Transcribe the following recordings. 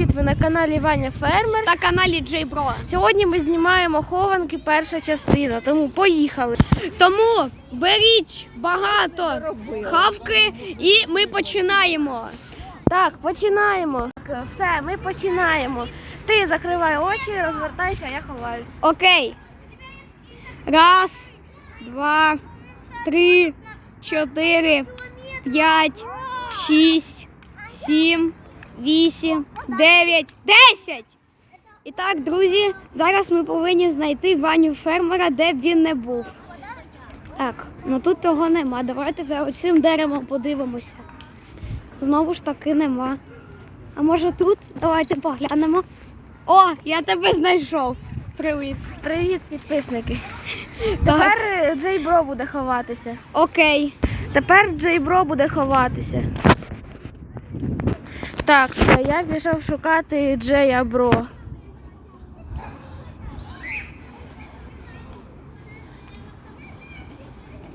привіт! Ви на каналі Ваня Фермер. та каналі Джей Бро. Сьогодні ми знімаємо хованки перша частина, тому поїхали. Тому беріть багато хавки і ми починаємо. Так, починаємо. Все, ми починаємо. Ти закривай очі, розвертайся, а я ховаюсь. Окей. Раз, два, три, чотири, п'ять, шість, сім, вісім, дев'ять, десять. І так, друзі, зараз ми повинні знайти Ваню фермера, де б він не був. Так, ну тут того нема. Давайте за цим деревом подивимося. Знову ж таки нема. А може тут? Давайте поглянемо. О, я тебе знайшов. Привіт. Привіт, підписники. Тепер е, Джей Бро буде ховатися. Окей. Тепер Джей Бро буде ховатися. Так, я пішов шукати Джея Бро.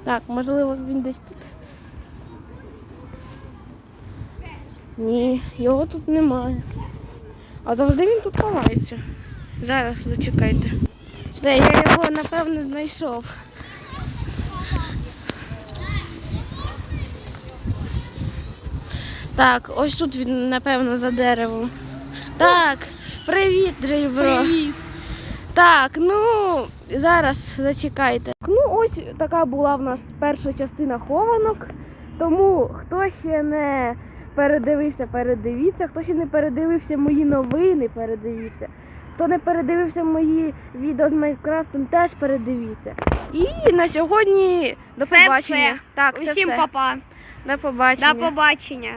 Так, можливо, він десь тут. Ні, його тут немає. А завжди він тут ховається. Зараз зачекайте. Все, я його напевно знайшов. Так, ось тут він, напевно, за деревом. Так, привіт, Джейбро. Так, ну зараз зачекайте. Ну, ось така була в нас перша частина хованок. Тому хто ще не передивився, передивіться. Хто ще не передивився мої новини, передивіться. Хто не передивився мої відео з Майнкрафтом, теж передивіться. І на сьогодні до Це побачення. все. Так, це Усім все. папа. До побачення. До побачення.